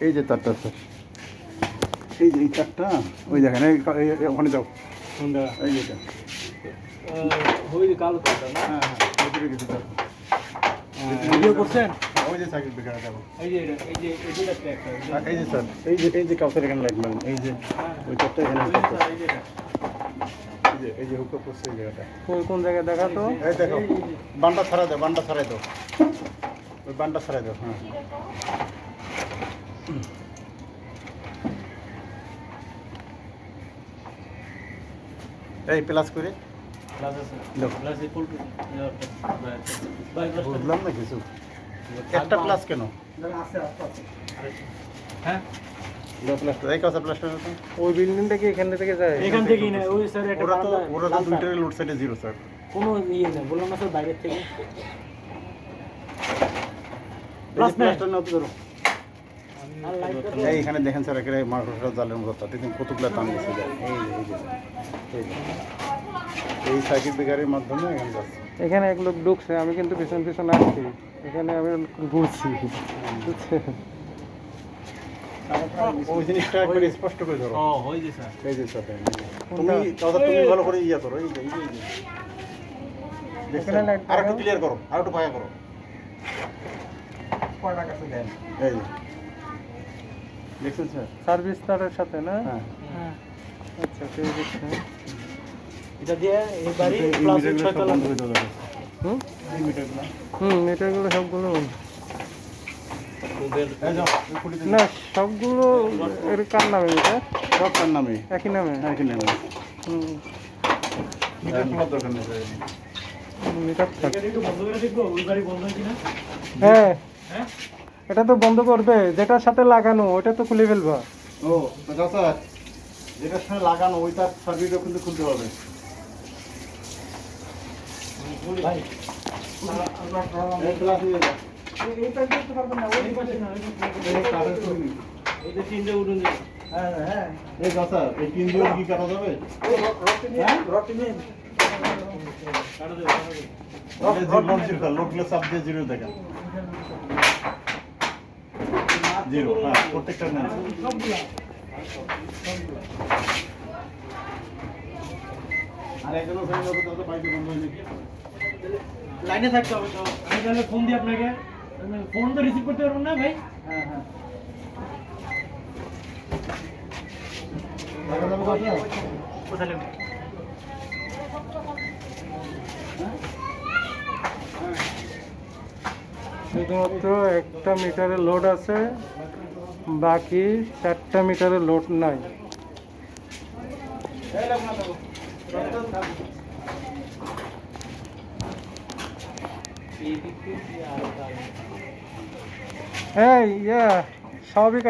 এই যে তারটা স্যার এই যে এই তারটা ওই দেখেন এই ওখানে যাও এই যেটা ওই যে কালো তারটা না হ্যাঁ হ্যাঁ ওই। ভিডিও করছেন যে বিকারে এই যে এই যে এই যে এই যে- আর এই যে স্যার এই যে এই যে কাউসার এখানে লাগবেন এই যে ওই তারটা এখানে এই যে এই যে করছে এই জায়গাটা কোন কোন জায়গায় দেখা তো এই দেখো বান্ডা ছাড়াই দাও বান্ডা ছাড়াই দাও ওই বান্ডা ছাড়াই দাও হ্যাঁ। এই প্লাস করে। গ্লাস আছে। দাও। গ্লাসে ফুল ভাই, গ্লাসটা- বুঝলাম না কিছু? একটা প্লাস কেন? হ্যাঁ? দাও প্লাসটা এই কাছে প্লাসটা দাও। তো। ওই বিল্ডিংটা কি এখান থেকে যায়? এখান থেকেই না ওই স্যার একটা ওরা তো বারান্দা- ওরা তো লাল দুইটার তার। লোড সাইডে জিরো স্যার কোনো ইয়ে না বললাম না স্যার বাইরের থেকে। প্লাস Plus নাই। প্লাসটা নাও তো ধরো আর লাইটটা তো- এই এখানে দেখেন স্যার এখানে মাকড়সা জালের মতো দেখুন কতগুলো টান দিচ্ছে এই যে, এই এই যে। এই মাধ্যমে এখানে যাচ্ছে। এখানে এক লোক ঢুকছে আমি কিন্তু পিছন পিছন আসছি এখানে আমি ঘুরছি। ওই জিনিসটা একবার স্পষ্ট করে ধরো। ও ওই যে স্যার। এই যে স্যার তুমি তুমি ভালো করে ইয়া করো এই যে এই যে, এই যে। দেখছেন? এখানে light আর একটু ক্লিয়ার করো আর একটু পায়া করো। এই যে। দেখছেন স্যার? সার্ভিস তারের সাথে না? হ্যাঁ। আচ্ছা ঠিক আছে। এটা দিয়ে এই বাড়ি প্লাস মিটারগুলো সব ছয়তলা। বন্ধ করে দেওয়া যাবে। হুম? মিটারগুলো। হুম এটাগুলো সবগুলো না এর কার নামে এটা সব তার নামে? একই নামে? হ্যাঁ এখানে নামে। হুম। মিটার খোলার দরকার নেই। থাক করে হয় হ্যাঁ হ্যাঁ। এটা তো বন্ধ করবে যেটার সাথে লাগানো ওটা তো খুলে ফেলবা। ও দাদা যেটার সাথে লাগানো ওইটার সার্ভিসও কিন্তু খুলতে হবে। ভাই তিনটে উঠুন। এই এই তিন কি কাটা যাবে? কাটো দেবো। চাপ দিয়ে জিরো দেখেন। জিরো হ্যাঁ প্রত্যেকটা নেন। আর একজনও তাহলে বাইকে বন্ধ হয়ে লাইনে থাকতে হবে তো। আমি তাহলে ফোন দিই আপনাকে। ফোন তো রিসিভ করতে পারবেন না ভাই। হ্যাঁ হ্যাঁ লাগা যাবে কথা কোথায় শুধুমাত্র একটা মিটারে লোড আছে বাকি চারটা মিটারে লোড নাই। এই ইয়া সবই